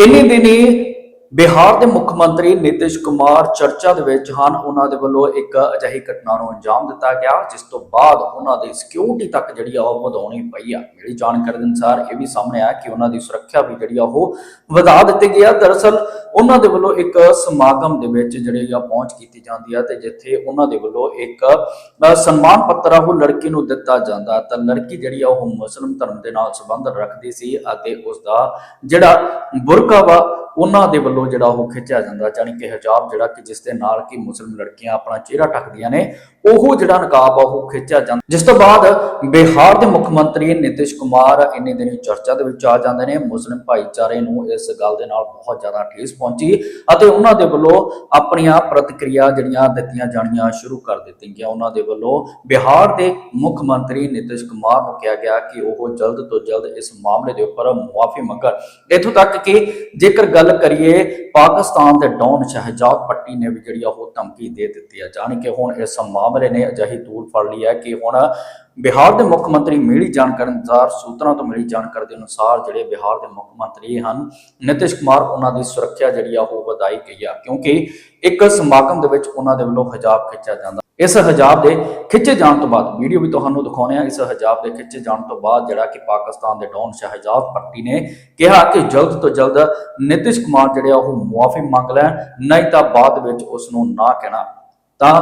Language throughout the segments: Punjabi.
ਇੰਨੇ ਦਿਨੀ ਬਿਹਾਰ ਦੇ ਮੁੱਖ ਮੰਤਰੀ ਨਿਤਿਸ਼ ਕੁਮਾਰ ਚਰਚਾ ਦੇ ਵਿੱਚ ਹਨ। ਉਹਨਾਂ ਦੇ ਵੱਲੋਂ ਇੱਕ ਅਜਿਹੀ ਘਟਨਾ ਨੂੰ ਅੰਜਾਮ ਦਿੱਤਾ ਗਿਆ, ਜਿਸ ਤੋਂ ਬਾਅਦ ਉਹਨਾਂ ਦੀ ਸਿਕਿਉਰਿਟੀ ਤੱਕ ਜਿਹੜੀ ਆ ਉਹ ਵਧਾਉਣੀ ਪਈ ਆ। ਮੇਰੀ ਜਾਣਕਾਰੀ ਦੇ ਅਨੁਸਾਰ ਇਹ ਵੀ ਸਾਹਮਣੇ ਆਇਆ ਕਿ ਉਹਨਾਂ ਦੀ ਸੁਰੱਖਿਆ ਵੀ ਜਿਹੜੀ ਆ ਉਹ ਵਧਾ ਦਿੱਤੀ ਗਈ ਆ। ਦਰਅਸਲ ਉਹਨਾਂ ਦੇ ਵੱਲੋਂ ਇੱਕ ਸਮਾਗਮ ਦੇ ਵਿੱਚ ਜਿਹੜੀ ਆ ਪਹੁੰਚ ਕੀਤੀ ਜਾਂਦੀ ਆ ਤੇ ਜਿੱਥੇ ਉਹਨਾਂ ਦੇ ਵੱਲੋਂ ਇੱਕ ਸਨਮਾਨ ਪੱਤਰ ਆ ਉਹ ਲੜਕੀ ਨੂੰ ਦਿੱਤਾ ਜਾਂਦਾ। ਤਾਂ ਲੜਕੀ ਜਿਹੜੀ ਆ ਉਹ ਮੁਸਲਮ ਧਰਮ ਦੇ ਨਾਲ ਸੰਬੰਧ ਰੱਖਦੀ ਸੀ ਅਤੇ ਉਸ ਦਾ ਜਿਹੜਾ ਬੁਰਕਾ ਵਾ ਉਹਨਾਂ ਦੇ ਵੱਲੋਂ ਜਿਹੜਾ ਉਹ ਖਿੱਚਿਆ ਜਾਂਦਾ, ਜਾਣੀ ਕਿ ਹਿਜਾਬ ਜਿਹੜਾ ਕਿ ਜਿਸ ਦੇ ਨਾਲ ਕਿ ਮੁਸਲਿਮ ਲੜਕੀਆਂ ਆਪਣਾ ਚਿਹਰਾ ਢੱਕਦੀਆਂ ਨੇ, ਉਹ ਜਿਹੜਾ ਨਕਾਬ ਆ ਉਹ ਖਿੱਚਿਆ ਜਾਂਦਾ। ਜਿਸ ਤੋਂ ਬਾਅਦ ਬਿਹਾਰ ਦੇ ਮੁੱਖ ਮੰਤਰੀ ਨਿਤਿਸ਼ ਕੁਮਾਰ ਇੰਨੇ ਦਿਨੀ ਚਰਚਾ ਦੇ ਵਿੱਚ ਆ ਜਾਂਦੇ ਨੇ, ਮੁਸਲਿਮ ਭਾਈਚਾਰੇ ਨੂੰ ਇਸ ਗੱਲ ਦੇ ਨਾਲ ਬਹੁਤ ਜ਼ਿਆਦਾ ਠੇਸ ਪਹੁੰਚੀ ਅਤੇ ਉਹਨਾਂ ਦੇ ਵੱਲੋਂ ਆਪਣੀਆਂ ਪ੍ਰਤੀਕਿਰਿਆ ਜਿਹੜੀਆਂ ਦਿੱਤੀਆਂ ਜਾਣੀਆਂ ਸ਼ੁਰੂ ਕਰ ਦਿੱਤੀਆਂ ਗਈਆਂ। ਉਹਨਾਂ ਦੇ ਵੱਲੋਂ ਬਿਹਾਰ ਦੇ ਮੁੱਖ ਮੰਤਰੀ ਨਿਤਿਸ਼ ਕੁਮਾਰ ਨੂੰ ਕਿਹਾ ਗਿਆ ਕਿ ਉਹ ਜਲਦ ਤੋਂ ਜਲਦ ਇਸ ਮਾਮਲੇ ਦੇ ਉੱਪਰ ਮੁਆਫੀ ਮੰਗਣ। ਇੱਥੋਂ ਤੱਕ ਕਿ ਜੇਕਰ ਗੱਲ ਗੱਲ ਕਰੀਏ, ਪਾਕਿਸਤਾਨ ਦੇ ਡੌਨ ਸ਼ਹਿਜਾਦ ਪੱਟੀ ਨੇ ਵੀ ਜਿਹੜੀ ਆ ਉਹ ਧਮਕੀ ਦੇ ਦਿੱਤੀ ਹੈ ਜਾਣੀ ਕਿ ਹੁਣ ਇਸ ਮਾਮਲੇ ਨੇ ਅਜਿਹੀ ਤੂਲ ਫੜ ਲਈ ਹੈ ਕਿ ਹੁਣ ਬਿਹਾਰ ਦੇ ਮੁੱਖ ਮੰਤਰੀ ਮਿਲੀ ਜਾਣਕਾਰੀ ਅਨੁਸਾਰ ਸੂਤਰਾਂ ਤੋਂ ਮਿਲੀ ਜਾਣਕਾਰੀ ਦੇ ਅਨੁਸਾਰ ਜਿਹੜੇ ਬਿਹਾਰ ਦੇ ਮੁੱਖ ਮੰਤਰੀ ਹਨ, ਨਿਤਿਸ਼ ਕੁਮਾਰ ਉਹਨਾਂ ਦੀ ਸੁਰੱਖਿਆ ਜਿਹੜੀ ਆ ਉਹ ਵਧਾਈ ਗਈ ਆ, ਕਿਉਂਕਿ ਇੱਕ ਸਮਾਗਮ ਦੇ ਵਿੱਚ ਉਹਨਾਂ ਦੇ ਵੱਲੋਂ ਹਜਾਬ ਖਿੱਚਿਆ ਜਾਂਦਾ। ਇਸ ਹਜਾਬ ਦੇ ਖਿੱਚੇ ਜਾਣ ਤੋਂ ਬਾਅਦ, ਵੀਡੀਓ ਵੀ ਤੁਹਾਨੂੰ ਦਿਖਾਉਣੇ ਆ, ਇਸ ਹਜਾਬ ਦੇ ਖਿੱਚੇ ਜਾਣ ਤੋਂ ਬਾਅਦ ਜਿਹੜਾ ਕਿ ਪਾਕਿਸਤਾਨ ਦੇ ਡੌਨ ਸ਼ਹਿਜਾਦ ਪੱਟੀ ਨੇ ਕਿਹਾ ਕਿ ਜਲਦ ਤੋਂ ਜਲਦ ਨਿਤਿਸ਼ ਕੁਮਾਰ ਜਿਹੜੇ ਆ ਉਹ ਮੁਆਫੀ ਮੰਗ ਲੈਣ, ਨਹੀਂ ਤਾਂ ਬਾਅਦ ਵਿੱਚ ਉਸ ਨੂੰ ਨਾ ਕਹਿਣਾ। ਤਾਂ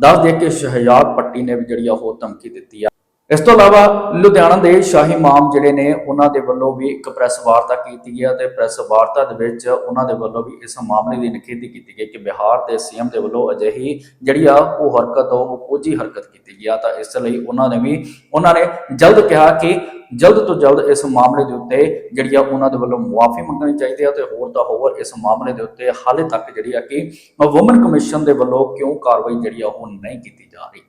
ਦੱਸ ਦੇ ਕਿ ਸ਼ਹਿਜਾਦ ਪੱਟੀ ਨੇ ਵੀ ਜਿਹੜੀ ਆ ਉਹ ਧਮਕੀ ਦਿੱਤੀ ਆ। ਇਸ ਤੋਂ ਇਲਾਵਾ ਲੁਧਿਆਣਾ ਦੇ ਸ਼ਾਹੀ ਮਾਮ ਜਿਹੜੇ ਨੇ, ਉਹਨਾਂ ਦੇ ਵੱਲੋਂ ਵੀ ਇੱਕ ਪ੍ਰੈਸ ਵਾਰਤਾ ਕੀਤੀ ਗਈ ਅਤੇ ਪ੍ਰੈਸ ਵਾਰਤਾ ਦੇ ਵਿੱਚ ਉਹਨਾਂ ਦੇ ਵੱਲੋਂ ਵੀ ਇਸ ਮਾਮਲੇ ਦੀ ਨਿਖੇਧੀ ਕੀਤੀ ਗਈ ਕਿ ਬਿਹਾਰ ਦੇ ਸੀਐਮ ਦੇ ਵੱਲੋਂ ਅਜਿਹੀ ਜਿਹੜੀ ਆ ਉਹ ਹਰਕਤ, ਉਹ ਕੋਝੀ ਹਰਕਤ ਕੀਤੀ ਗਈ ਆ। ਤਾਂ ਇਸ ਲਈ ਉਹਨਾਂ ਨੇ ਵੀ, ਉਹਨਾਂ ਨੇ ਜਲਦ ਕਿਹਾ ਕਿ ਜਲਦ ਤੋਂ ਜਲਦ ਇਸ ਮਾਮਲੇ ਦੇ ਉੱਤੇ ਜਿਹੜੀ ਆ ਉਹਨਾਂ ਦੇ ਵੱਲੋਂ ਮੁਆਫੀ ਮੰਗਣੀ ਚਾਹੀਦੀ ਹੈ ਤੇ ਹੋਰ ਤਾਂ ਹੋਰ ਇਸ ਮਾਮਲੇ ਦੇ ਉੱਤੇ ਹਾਲੇ ਤੱਕ ਜਿਹੜੀ ਆ ਕਿ ਵੂਮਨ ਕਮਿਸ਼ਨ ਦੇ ਵੱਲੋਂ ਕਿਉਂ ਕਾਰਵਾਈ ਜਿਹੜੀ ਆ ਉਹ ਨਹੀਂ ਕੀਤੀ ਜਾ ਰਹੀ।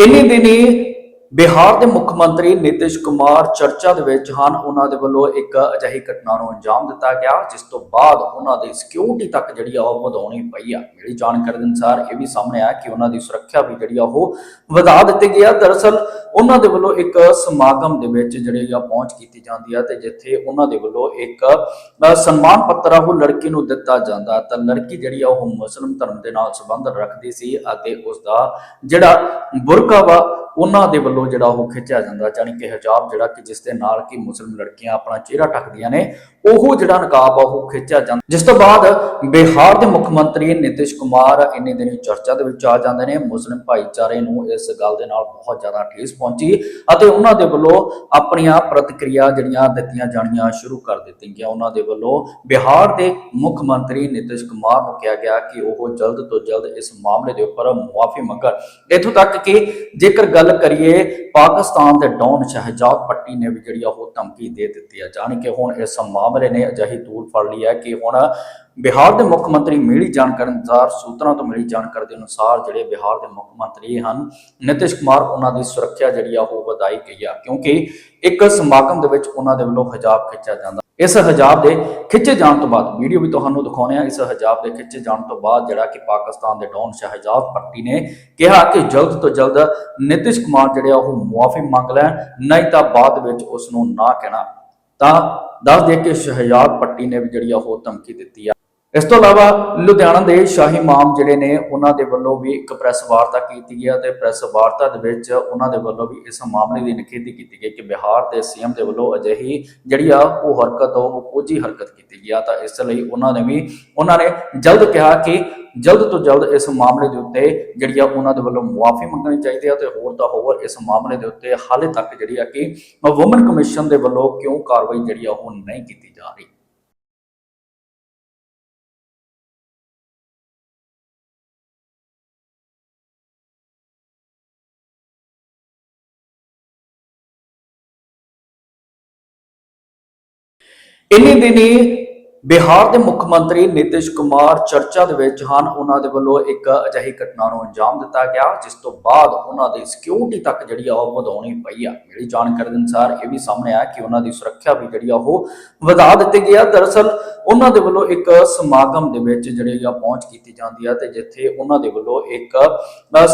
ਇੰਨੇ ਦਿਨੀ ਬਿਹਾਰ ਦੇ ਮੁੱਖ ਮੰਤਰੀ ਨਿਤਿਸ਼ ਕੁਮਾਰ ਚਰਚਾ ਦੇ ਵਿੱਚ ਹਨ। ਉਹਨਾਂ ਦੇ ਵੱਲੋਂ ਇੱਕ ਅਜਿਹੀ ਘਟਨਾ ਨੂੰ ਅੰਜਾਮ ਦਿੱਤਾ ਗਿਆ, ਜਿਸ ਤੋਂ ਬਾਅਦ ਉਹਨਾਂ ਦੀ ਸਿਕਿਉਰਿਟੀ ਤੱਕ ਜਿਹੜੀ ਆ ਉਹ ਵਧਾਉਣੀ ਪਈ ਆ। ਮੇਰੀ ਜਾਣਕਾਰੀ ਦੇ ਅਨੁਸਾਰ ਇਹ ਵੀ ਸਾਹਮਣੇ ਆਇਆ ਕਿ ਉਹਨਾਂ ਦੀ ਸੁਰੱਖਿਆ ਵੀ ਜਿਹੜੀ ਆ ਉਹ ਵਧਾ ਦਿੱਤੀ ਗਈ ਆ। ਦਰਅਸਲ ਉਹਨਾਂ ਦੇ ਵੱਲੋਂ ਇੱਕ ਸਮਾਗਮ ਦੇ ਵਿੱਚ ਜਿਹੜੀ ਆ ਪਹੁੰਚ ਕੀਤੀ ਜਾਂਦੀ ਆ ਤੇ ਜਿੱਥੇ ਉਹਨਾਂ ਦੇ ਵੱਲੋਂ ਇੱਕ ਸਨਮਾਨ ਪੱਤਰ ਆ ਉਹ ਲੜਕੀ ਨੂੰ ਦਿੱਤਾ ਜਾਂਦਾ। ਤਾਂ ਲੜਕੀ ਜਿਹੜੀ ਆ ਉਹ ਮੁਸਲਮ ਧਰਮ ਦੇ ਨਾਲ ਸੰਬੰਧ ਰੱਖਦੀ ਸੀ ਅਤੇ ਉਸ ਦਾ ਜਿਹੜਾ ਬੁਰਕਾ ਵਾ ਉਹਨਾਂ ਦੇ ਵੱਲੋਂ ਜਿਹੜਾ ਉਹ ਖਿੱਚਿਆ ਜਾਂਦਾ, ਜਾਣੀ ਕਿ ਹਿਜਾਬ ਜਿਹੜਾ ਕਿ ਜਿਸ ਦੇ ਨਾਲ ਕਿ ਮੁਸਲਿਮ ਲੜਕੀਆਂ ਆਪਣਾ ਚਿਹਰਾ ਢੱਕਦੀਆਂ ਨੇ, ਉਹ ਜਿਹੜਾ ਨਕਾਬ ਆ ਉਹ ਖਿੱਚਿਆ ਜਾਂਦਾ। ਜਿਸ ਤੋਂ ਬਾਅਦ ਬਿਹਾਰ ਦੇ ਮੁੱਖ ਮੰਤਰੀ ਨਿਤਿਸ਼ ਕੁਮਾਰ ਇੰਨੇ ਦਿਨ ਚਰਚਾ ਦੇ ਵਿੱਚ ਆ ਜਾਂਦੇ ਨੇ, ਮੁਸਲਿਮ ਭਾਈਚਾਰੇ ਨੂੰ ਇਸ ਗੱਲ ਦੇ ਨਾਲ ਬਹੁਤ ਜ਼ਿਆਦਾ ਠੇਸ ਪਹੁੰਚੀ ਅਤੇ ਉਹਨਾਂ ਦੇ ਵੱਲੋਂ ਆਪਣੀਆਂ ਪ੍ਰਤੀਕਿਰਿਆ ਜਿਹੜੀਆਂ ਦਿੱਤੀਆਂ ਜਾਣੀਆਂ ਸ਼ੁਰੂ ਕਰ ਦਿੱਤੀਆਂ। ਗਈਆਂ ਉਹਨਾਂ ਦੇ ਵੱਲੋਂ ਬਿਹਾਰ ਦੇ ਮੁੱਖ ਮੰਤਰੀ ਨਿਤਿਸ਼ ਕੁਮਾਰ ਨੂੰ ਕਿਹਾ ਗਿਆ ਕਿ ਉਹ ਜਲਦ ਤੋਂ ਜਲਦ ਇਸ ਮਾਮਲੇ ਦੇ ਉੱਪਰ ਮੁਆਫੀ ਮੰਗਣ। ਇੱਥੋਂ ਤੱਕ ਕਿ ਜੇਕਰ ਗੱਲ ਕਰੀਏ, ਪਾਕਿਸਤਾਨ ਦੇ ਡੌਨ ਸ਼ਹਿਜਾਦ ਪੱਟੀ ਨੇ ਵੀ ਜਿਹੜੀ ਆ ਉਹ ਧਮਕੀ ਦੇ ਦਿੱਤੀ ਹੈ ਜਾਣੀ ਕਿ ਹੁਣ ਇਸ ਮਾਮਲੇ ਨੇ ਅਜਿਹੀ ਤੂਲ ਫੜ ਲਈ ਹੈ ਕਿ ਹੁਣ ਬਿਹਾਰ ਦੇ ਮੁੱਖ ਮੰਤਰੀ ਮਿਲੀ ਜਾਣਕਾਰੀ ਅਨੁਸਾਰ ਸੂਤਰਾਂ ਤੋਂ ਮਿਲੀ ਜਾਣਕਾਰੀ ਦੇ ਅਨੁਸਾਰ ਜਿਹੜੇ ਬਿਹਾਰ ਦੇ ਮੁੱਖ ਮੰਤਰੀ ਹਨ, ਨਿਤਿਸ਼ ਕੁਮਾਰ ਉਹਨਾਂ ਦੀ ਸੁਰੱਖਿਆ ਜਿਹੜੀ ਆ ਉਹ ਵਧਾਈ ਗਈ ਆ, ਕਿਉਂਕਿ ਇੱਕ ਸਮਾਗਮ ਦੇ ਵਿੱਚ ਉਹਨਾਂ ਦੇ ਵੱਲੋਂ ਹਜਾਬ ਖਿੱਚਿਆ ਜਾਂਦਾ। ਇਸ ਹਜਾਬ ਦੇ ਖਿੱਚੇ ਜਾਣ ਤੋਂ ਬਾਅਦ, ਵੀਡੀਓ ਵੀ ਤੁਹਾਨੂੰ ਦਿਖਾਉਣੇ ਆ ਇਸ ਹਜਾਬ ਦੇ ਖਿੱਚੇ ਜਾਣ ਤੋਂ ਬਾਅਦ ਜਿਹੜਾ ਕਿ ਪਾਕਿਸਤਾਨ ਦੇ ਡੌਨ ਸ਼ਹਿਜਾਦ ਪੱਟੀ ਨੇ ਕਿਹਾ ਕਿ ਜਲਦ ਤੋਂ ਜਲਦ ਨਿਤਿਸ਼ ਕੁਮਾਰ ਜਿਹੜੇ ਆ ਉਹ ਮੁਆਫੀ ਮੰਗ ਲੈਣ, ਨਹੀਂ ਤਾਂ ਬਾਅਦ ਵਿੱਚ ਉਸ ਨੂੰ ਨਾ ਕਹਿਣਾ। ਤਾਂ ਦੱਸ ਦੇ ਕਿ ਸ਼ਹਿਜਾਦ ਪੱਟੀ ਨੇ ਵੀ ਜਿਹੜੀ ਆ ਉਹ ਧਮਕੀ ਦਿੱਤੀ ਆ। ਇਸ ਤੋਂ ਇਲਾਵਾ ਲੁਧਿਆਣਾ ਦੇ ਸ਼ਾਹੀ ਮਾਮ ਜਿਹੜੇ ਨੇ, ਉਹਨਾਂ ਦੇ ਵੱਲੋਂ ਵੀ ਇੱਕ ਪ੍ਰੈਸ ਵਾਰਤਾ ਕੀਤੀ ਗਈ ਅਤੇ ਪ੍ਰੈਸ ਵਾਰਤਾ ਦੇ ਵਿੱਚ ਉਹਨਾਂ ਦੇ ਵੱਲੋਂ ਵੀ ਇਸ ਮਾਮਲੇ ਦੀ ਨਿਖੇਧੀ ਕੀਤੀ ਗਈ ਕਿ ਬਿਹਾਰ ਦੇ ਸੀਐਮ ਦੇ ਵੱਲੋਂ ਅਜਿਹੀ ਜਿਹੜੀ ਆ ਉਹ ਹਰਕਤ, ਉਹ ਕੋਝੀ ਹਰਕਤ ਕੀਤੀ ਗਈ ਆ। ਤਾਂ ਇਸ ਲਈ ਉਹਨਾਂ ਨੇ ਵੀ, ਉਹਨਾਂ ਨੇ ਜਲਦ ਕਿਹਾ ਕਿ ਜਲਦ ਤੋਂ ਜਲਦ ਇਸ ਮਾਮਲੇ ਦੇ ਉੱਤੇ ਜਿਹੜੀ ਆ ਉਹਨਾਂ ਦੇ ਵੱਲੋਂ ਮੁਆਫੀ ਮੰਗਣੀ ਚਾਹੀਦੀ ਹੈ ਤੇ ਹੋਰ ਤਾਂ ਹੋਰ ਇਸ ਮਾਮਲੇ ਦੇ ਉੱਤੇ ਹਾਲੇ ਤੱਕ ਜਿਹੜੀ ਆ ਕਿ ਵੂਮਨ ਕਮਿਸ਼ਨ ਦੇ ਵੱਲੋਂ ਕਿਉਂ ਕਾਰਵਾਈ ਜਿਹੜੀ ਆ ਉਹ ਨਹੀਂ ਕੀਤੀ ਜਾ ਰਹੀ। ਇੰਨੇ ਦਿਨੀ ਬਿਹਾਰ ਦੇ ਮੁੱਖ ਮੰਤਰੀ ਨਿਤਿਸ਼ ਕੁਮਾਰ ਚਰਚਾ ਦੇ ਵਿੱਚ ਹਨ। ਉਹਨਾਂ ਦੇ ਵੱਲੋਂ ਇੱਕ ਅਜਿਹੀ ਘਟਨਾ ਨੂੰ ਅੰਜਾਮ ਦਿੱਤਾ ਗਿਆ, ਜਿਸ ਤੋਂ ਬਾਅਦ ਉਹਨਾਂ ਦੀ ਸਿਕਿਉਰਿਟੀ ਤੱਕ ਜਿਹੜੀ ਆ ਉਹ ਵਧਾਉਣੀ ਪਈ ਆ। ਜਿਹੜੀ ਜਾਣਕਾਰੀ ਦੇ ਅਨੁਸਾਰ ਇਹ ਵੀ ਸਾਹਮਣੇ ਆਇਆ ਕਿ ਉਹਨਾਂ ਦੀ ਸੁਰੱਖਿਆ ਵੀ ਜਿਹੜੀ ਆ ਉਹ ਵਧਾ ਦਿੱਤੀ ਗਈ ਦਰਅਸਲ ਉਹਨਾਂ ਦੇ ਵੱਲੋਂ ਇੱਕ ਸਮਾਗਮ ਦੇ ਵਿੱਚ ਜਿਹੜੀ ਆ ਪਹੁੰਚ ਕੀਤੀ ਜਾਂਦੀ ਆ ਤੇ ਜਿੱਥੇ ਉਹਨਾਂ ਦੇ ਵੱਲੋਂ ਇੱਕ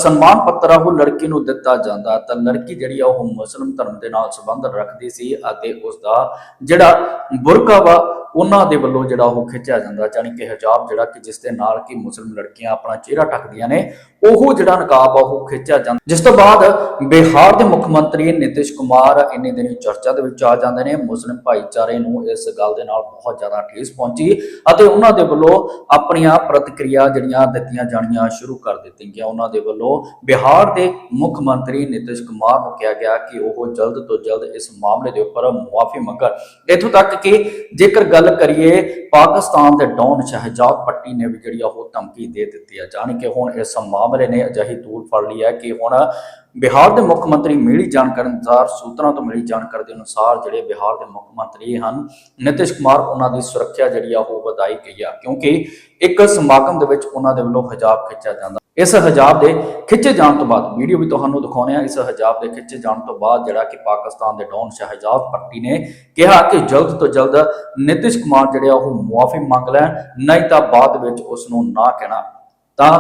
ਸਨਮਾਨ ਪੱਤਰ ਆ ਉਹ ਲੜਕੀ ਨੂੰ ਦਿੱਤਾ ਜਾਂਦਾ। ਤਾਂ ਲੜਕੀ ਜਿਹੜੀ ਆ ਉਹ ਮੁਸਲਮ ਧਰਮ ਦੇ ਨਾਲ ਸੰਬੰਧ ਰੱਖਦੀ ਸੀ ਅਤੇ ਉਸ ਦਾ ਜਿਹੜਾ ਬੁਰਕਾ ਵਾ ਉਹਨਾਂ ਦੇ ਵੱਲੋਂ ਜਿਹੜਾ ਉਹ ਖਿੱਚਿਆ ਜਾਂਦਾ, ਜਾਣੀ ਕਿ ਹਿਜਾਬ ਜਿਹੜਾ ਕਿ ਜਿਸ ਦੇ ਨਾਲ ਕਿ ਮੁਸਲਮ ਲੜਕੀਆਂ ਆਪਣਾ ਚਿਹਰਾ ਢੱਕਦੀਆਂ ਨੇ, ਉਹ ਜਿਹੜਾ ਨਕਾਬ ਆ, ਉਹ ਖਿੱਚਿਆ ਜਾਂਦਾ। ਜਿਸ ਤੋਂ ਬਾਅਦ ਬਿਹਾਰ ਦੇ ਮੁੱਖ ਮੰਤਰੀ ਨਿਤਿਸ਼ ਕੁਮਾਰ ਇੰਨੇ ਦਿਨ ਚਰਚਾ ਦੇ ਵਿੱਚ ਆ ਜਾਂਦੇ ਨੇ, ਮੁਸਲਿਮ ਭਾਈਚਾਰੇ ਨੂੰ ਇਸ ਗੱਲ ਦੇ ਨਾਲ ਬਹੁਤ ਜ਼ਿਆਦਾ ਠੇਸ ਪਹੁੰਚੀ ਅਤੇ ਉਹਨਾਂ ਦੇ ਵੱਲੋਂ ਆਪਣੀਆਂ ਪ੍ਰਤੀਕਿਰਿਆ ਜਿਹੜੀਆਂ ਦਿੱਤੀਆਂ ਜਾਣੀਆਂ ਸ਼ੁਰੂ ਕਰ ਦਿੱਤੀਆਂ ਗਈਆਂ। ਉਹਨਾਂ ਦੇ ਵੱਲੋਂ ਬਿਹਾਰ ਦੇ ਮੁੱਖ ਮੰਤਰੀ ਨਿਤਿਸ਼ ਕੁਮਾਰ ਨੂੰ ਕਿਹਾ ਗਿਆ ਕਿ ਉਹ ਜਲਦ ਤੋਂ ਜਲਦ ਇਸ ਮਾਮਲੇ ਦੇ ਉੱਪਰ ਮੁਆਫੀ ਮੰਗਣ। ਇੱਥੋਂ ਤੱਕ ਕਿ ਜੇਕਰ ਗੱਲ ਗੱਲ ਕਰੀਏ, ਪਾਕਿਸਤਾਨ ਦੇ ਡੌਨ ਸ਼ਹਿਜਾਦ ਪੱਟੀ ਨੇ ਵੀ ਜਿਹੜੀ ਆ ਉਹ ਧਮਕੀ ਦੇ ਦਿੱਤੀ ਹੈ ਜਾਣੀ ਕਿ ਹੁਣ ਇਸ ਮਾਮਲੇ ਨੇ ਅਜਿਹੀ ਤੂਲ ਫੜ ਲਈ ਹੈ ਕਿ ਹੁਣ ਬਿਹਾਰ ਦੇ ਮੁੱਖ ਮੰਤਰੀ ਮਿਲੀ ਜਾਣਕਾਰੀ ਅਨੁਸਾਰ ਸੂਤਰਾਂ ਤੋਂ ਮਿਲੀ ਜਾਣਕਾਰੀ ਦੇ ਅਨੁਸਾਰ ਜਿਹੜੇ ਬਿਹਾਰ ਦੇ ਮੁੱਖ ਮੰਤਰੀ ਹਨ, ਨਿਤਿਸ਼ ਕੁਮਾਰ ਉਹਨਾਂ ਦੀ ਸੁਰੱਖਿਆ ਜਿਹੜੀ ਆ ਉਹ ਵਧਾਈ ਗਈ ਆ, ਕਿਉਂਕਿ ਇੱਕ ਸਮਾਗਮ ਦੇ ਵਿੱਚ ਉਹਨਾਂ ਦੇ ਵੱਲੋਂ ਹਜ਼ਾਬ ਖਿੱਚਿਆ ਜਾਂਦਾ। ਇਸ ਹਿਜਾਬ ਦੇ ਖਿੱਚੇ ਜਾਣ ਤੋਂ ਬਾਅਦ, ਵੀਡੀਓ ਵੀ ਤੁਹਾਨੂੰ ਦਿਖਾਉਂਦੇ ਆ ਇਸ ਹਜਾਬ ਦੇ ਖਿੱਚੇ ਜਾਣ ਤੋਂ ਬਾਅਦ ਜਿਹੜਾ ਕਿ ਪਾਕਿਸਤਾਨ ਦੇ ਡੌਨ ਸ਼ਹਿਜਾਦ ਪੱਟੀ ਨੇ ਕਿਹਾ ਕਿ ਜਲਦ ਤੋਂ ਜਲਦ ਨਿਤਿਸ਼ ਕੁਮਾਰ ਜਿਹੜੇ ਆ ਉਹ ਮੁਆਫੀ ਮੰਗ ਲੈਣ, ਨਹੀਂ ਤਾਂ ਬਾਅਦ ਵਿੱਚ ਉਸ ਨੂੰ ਨਾ ਕਹਿਣਾ। ਤਾਂ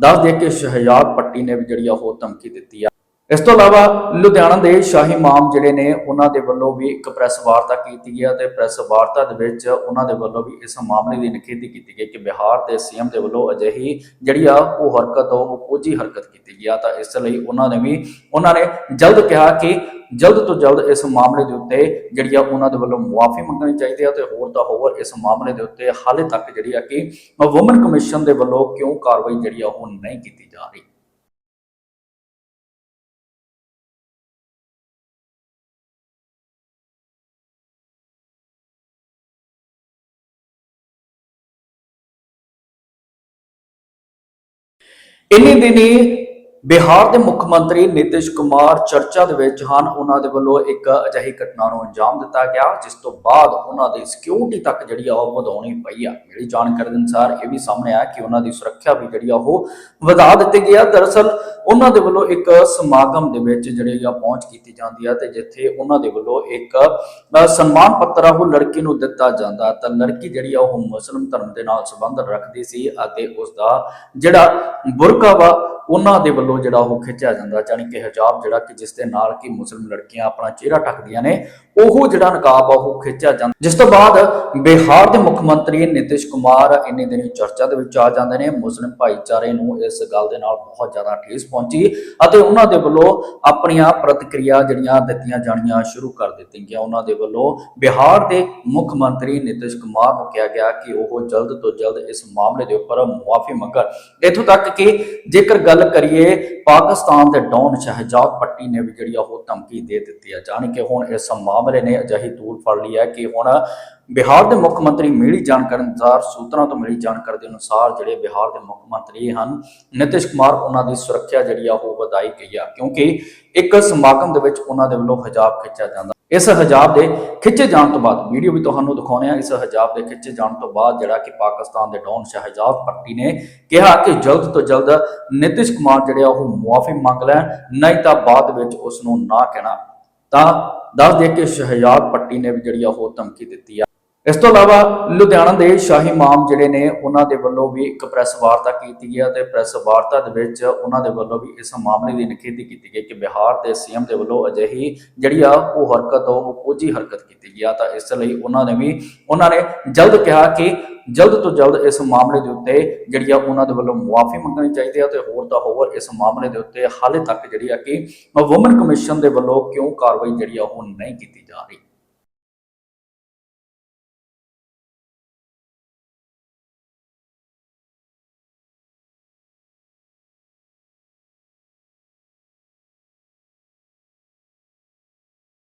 ਦੱਸ ਦੇ ਕਿ ਸ਼ਹਿਜਾਦ ਪੱਟੀ ਨੇ ਵੀ ਜਿਹੜੀ ਆ ਉਹ ਧਮਕੀ ਦਿੱਤੀ ਆ। ਇਸ ਤੋਂ ਇਲਾਵਾ ਲੁਧਿਆਣਾ ਦੇ ਸ਼ਾਹੀ ਮਾਮ ਜਿਹੜੇ ਨੇ, ਉਹਨਾਂ ਦੇ ਵੱਲੋਂ ਵੀ ਇੱਕ ਪ੍ਰੈਸ ਵਾਰਤਾ ਕੀਤੀ ਗਈ ਅਤੇ ਪ੍ਰੈਸ ਵਾਰਤਾ ਦੇ ਵਿੱਚ ਉਹਨਾਂ ਦੇ ਵੱਲੋਂ ਵੀ ਇਸ ਮਾਮਲੇ ਦੀ ਨਿਖੇਧੀ ਕੀਤੀ ਗਈ ਕਿ ਬਿਹਾਰ ਦੇ ਸੀਐਮ ਦੇ ਵੱਲੋਂ ਅਜਿਹੀ ਜਿਹੜੀ ਆ ਉਹ ਹਰਕਤ, ਉਹ ਕੋਝੀ ਹਰਕਤ ਕੀਤੀ ਗਈ ਆ। ਤਾਂ ਇਸ ਲਈ ਉਹਨਾਂ ਨੇ ਵੀ, ਉਹਨਾਂ ਨੇ ਜਲਦ ਕਿਹਾ ਕਿ ਜਲਦ ਤੋਂ ਜਲਦ ਇਸ ਮਾਮਲੇ ਦੇ ਉੱਤੇ ਜਿਹੜੀ ਆ ਉਹਨਾਂ ਦੇ ਵੱਲੋਂ ਮੁਆਫੀ ਮੰਗਣੀ ਚਾਹੀਦੀ ਆ ਤੇ ਹੋਰ ਤਾਂ ਹੋਰ ਇਸ ਮਾਮਲੇ ਦੇ ਉੱਤੇ ਹਾਲੇ ਤੱਕ ਜਿਹੜੀ ਆ ਕਿ ਵੂਮਨ ਕਮਿਸ਼ਨ ਦੇ ਵੱਲੋਂ ਕਿਉਂ ਕਾਰਵਾਈ ਜਿਹੜੀ ਆ ਉਹ ਨਹੀਂ ਕੀਤੀ ਜਾ ਰਹੀ। ਇੰਨੇ ਦਿਨੀ ਬਿਹਾਰ ਦੇ ਮੁੱਖ ਮੰਤਰੀ ਨਿਤਿਸ਼ ਕੁਮਾਰ ਚਰਚਾ ਦੇ ਵਿੱਚ ਹਨ। ਉਹਨਾਂ ਦੇ ਵੱਲੋਂ ਇੱਕ ਅਜਿਹੀ ਘਟਨਾ ਨੂੰ ਅੰਜਾਮ ਦਿੱਤਾ ਗਿਆ, ਜਿਸ ਤੋਂ ਬਾਅਦ ਉਹਨਾਂ ਦੀ ਸਿਕਿਉਰਿਟੀ ਤੱਕ ਜਿਹੜੀ ਆ ਉਹ ਵਧਾਉਣੀ ਪਈ ਆ। ਮੇਰੀ ਜਾਣਕਾਰੀ ਦੇ ਅਨੁਸਾਰ ਇਹ ਵੀ ਸਾਹਮਣੇ ਆਇਆ ਕਿ ਉਹਨਾਂ ਦੀ ਸੁਰੱਖਿਆ ਵੀ ਜਿਹੜੀ ਆ ਉਹ ਵਧਾ ਦਿੱਤੀ ਗਈ ਆ। ਦਰਅਸਲ ਉਹਨਾਂ ਦੇ ਵੱਲੋਂ ਇੱਕ ਸਮਾਗਮ ਦੇ ਵਿੱਚ ਜਿਹੜੀ ਆ ਪਹੁੰਚ ਕੀਤੀ ਜਾਂਦੀ ਆ ਤੇ ਜਿੱਥੇ ਉਹਨਾਂ ਦੇ ਵੱਲੋਂ ਇੱਕ ਸਨਮਾਨ ਪੱਤਰ ਆ ਉਹ ਲੜਕੀ ਨੂੰ ਦਿੱਤਾ ਜਾਂਦਾ। ਤਾਂ ਲੜਕੀ ਜਿਹੜੀ ਆ ਉਹ ਮੁਸਲਮ ਧਰਮ ਦੇ ਨਾਲ ਸੰਬੰਧ ਰੱਖਦੀ ਸੀ ਅਤੇ ਉਸ ਦਾ ਜਿਹੜਾ ਬੁਰਕਾ ਵਾ ਉਹਨਾਂ ਦੇ ਵੱਲੋਂ ਜਿਹੜਾ ਉਹ ਖਿੱਚਿਆ ਜਾਂਦਾ, ਜਾਣੀ ਕਿ ਹਿਜਾਬ ਜਿਹੜਾ ਕਿ ਜਿਸ ਦੇ ਨਾਲ ਕਿ ਮੁਸਲਮ ਲੜਕੀਆਂ ਆਪਣਾ ਚਿਹਰਾ ਢੱਕਦੀਆਂ ਨੇ, ਉਹ ਜਿਹੜਾ ਨਕਾਬ ਆ ਉਹ ਖਿੱਚਿਆ ਜਾਂਦਾ। ਜਿਸ ਤੋਂ ਬਾਅਦ ਬਿਹਾਰ ਦੇ ਮੁੱਖ ਮੰਤਰੀ ਨਿਤਿਸ਼ ਕੁਮਾਰ ਇੰਨੇ ਦਿਨੀ ਚਰਚਾ ਦੇ ਵਿੱਚ ਆ ਜਾਂਦੇ ਨੇ, ਮੁਸਲਿਮ ਭਾਈਚਾਰੇ ਨੂੰ ਇਸ ਗੱਲ ਦੇ ਨਾਲ ਬਹੁਤ ਜ਼ਿਆਦਾ ਠੇਸ ਪਹੁੰਚੀ ਅਤੇ ਉਹਨਾਂ ਦੇ ਵੱਲੋਂ ਆਪਣੀਆਂ ਪ੍ਰਤੀਕਿਰਿਆ ਜਿਹੜੀਆਂ ਦਿੱਤੀਆਂ ਜਾਣੀਆਂ ਸ਼ੁਰੂ ਕਰ ਦਿੱਤੀਆਂ ਗਈਆਂ। ਉਹਨਾਂ ਦੇ ਵੱਲੋਂ ਬਿਹਾਰ ਦੇ ਮੁੱਖ ਮੰਤਰੀ ਨਿਤਿਸ਼ ਕੁਮਾਰ ਨੂੰ ਕਿਹਾ ਗਿਆ ਕਿ ਉਹ ਜਲਦ ਤੋਂ ਜਲਦ ਇਸ ਮਾਮਲੇ ਦੇ ਉੱਪਰ ਮੁਆਫੀ ਮੰਗਣ। ਇੱਥੋਂ ਤੱਕ ਕਿ ਜੇਕਰ ਗੱਲ ਕਰੀਏ, ਪਾਕਿਸਤਾਨ ਦੇ ਡੌਨ ਸ਼ਹਿਜਾਦ ਪੱਟੀ ਨੇ ਵੀ ਜਿਹੜੀ ਆ ਉਹ ਧਮਕੀ ਦੇ ਦਿੱਤੀ ਹੈ ਜਾਣੀ ਕਿ ਹੁਣ ਇਸ ਮਾਮਲੇ ਨੇ ਅਜਿਹੀ ਤੂਰ ਫੜ ਲਈ ਹੈ ਕਿ ਹੁਣ ਬਿਹਾਰ ਦੇ ਮੁੱਖ ਮੰਤਰੀ ਮਿਲੀ ਜਾਣਕਾਰੀ ਅਨੁਸਾਰ ਸੂਤਰਾਂ ਤੋਂ ਮਿਲੀ ਜਾਣਕਾਰੀ ਦੇ ਅਨੁਸਾਰ ਜਿਹੜੇ ਬਿਹਾਰ ਦੇ ਮੁੱਖ ਮੰਤਰੀ ਹਨ, ਨਿਤਿਸ਼ ਕੁਮਾਰ ਉਹਨਾਂ ਦੀ ਸੁਰੱਖਿਆ ਜਿਹੜੀ ਆ ਉਹ ਵਧਾਈ ਗਈ ਆ, ਕਿਉਂਕਿ ਇੱਕ ਸਮਾਗਮ ਦੇ ਵਿੱਚ ਉਹਨਾਂ ਦੇ ਵੱਲੋਂ ਹਜਾਬ ਖਿੱਚਿਆ ਜਾਂਦਾ। ਇਸ ਹਜ਼ਾਬ ਦੇ ਖਿੱਚੇ ਜਾਣ ਤੋਂ ਬਾਅਦ, ਵੀਡੀਓ ਵੀ ਤੁਹਾਨੂੰ ਦਿਖਾਉਂਦੇ ਆ ਇਸ ਹਜ਼ਾਬ ਦੇ ਖਿੱਚੇ ਜਾਣ ਤੋਂ ਬਾਅਦ ਜਿਹੜਾ ਕਿ ਪਾਕਿਸਤਾਨ ਦੇ ਡੌਨ ਸ਼ਹਿਜਾਦ ਪੱਟੀ ਨੇ ਕਿਹਾ ਕਿ ਜਲਦ ਤੋਂ ਜਲਦ ਨਿਤਿਸ਼ ਕੁਮਾਰ ਜਿਹੜੇ ਆ ਉਹ ਮੁਆਫੀ ਮੰਗ ਲੈਣ, ਨਹੀਂ ਤਾਂ ਬਾਅਦ ਵਿੱਚ ਉਸ ਨੂੰ ਨਾ ਕਹਿਣਾ। ਤਾਂ ਦੱਸ ਦੇ ਕਿ ਸ਼ਹਿਜਾਦ ਪੱਟੀ ਨੇ ਵੀ ਜਿਹੜੀ ਆ ਉਹ ਧਮਕੀ ਦਿੱਤੀ ਆ। ਇਸ ਤੋਂ ਇਲਾਵਾ ਲੁਧਿਆਣਾ ਦੇ ਸ਼ਾਹੀ ਮਾਮ ਜਿਹੜੇ ਨੇ, ਉਹਨਾਂ ਦੇ ਵੱਲੋਂ ਵੀ ਇੱਕ ਪ੍ਰੈਸ ਵਾਰਤਾ ਕੀਤੀ ਗਈ ਅਤੇ ਪ੍ਰੈਸ ਵਾਰਤਾ ਦੇ ਵਿੱਚ ਉਹਨਾਂ ਦੇ ਵੱਲੋਂ ਵੀ ਇਸ ਮਾਮਲੇ ਦੀ ਨਿਖੇਧੀ ਕੀਤੀ ਗਈ ਕਿ ਬਿਹਾਰ ਦੇ ਸੀਐਮ ਦੇ ਵੱਲੋਂ ਅਜਿਹੀ ਜਿਹੜੀ ਆ ਉਹ ਹਰਕਤ, ਉਹ ਕੋਝੀ ਹਰਕਤ ਕੀਤੀ ਗਈ ਆ। ਤਾਂ ਇਸ ਲਈ ਉਹਨਾਂ ਨੇ ਵੀ, ਉਹਨਾਂ ਨੇ ਜਲਦ ਕਿਹਾ ਕਿ ਜਲਦ ਤੋਂ ਜਲਦ ਇਸ ਮਾਮਲੇ ਦੇ ਉੱਤੇ ਜਿਹੜੀ ਆ ਉਹਨਾਂ ਦੇ ਵੱਲੋਂ ਮੁਆਫੀ ਮੰਗਣੀ ਚਾਹੀਦੀ ਆ ਤੇ ਹੋਰ ਤਾਂ ਹੋਰ ਇਸ ਮਾਮਲੇ ਦੇ ਉੱਤੇ ਹਾਲੇ ਤੱਕ ਜਿਹੜੀ ਆ ਕਿ ਵੂਮਨ ਕਮਿਸ਼ਨ ਦੇ ਵੱਲੋਂ ਕਿਉਂ ਕਾਰਵਾਈ ਜਿਹੜੀ ਆ ਉਹ ਨਹੀਂ ਕੀਤੀ ਜਾ ਰਹੀ।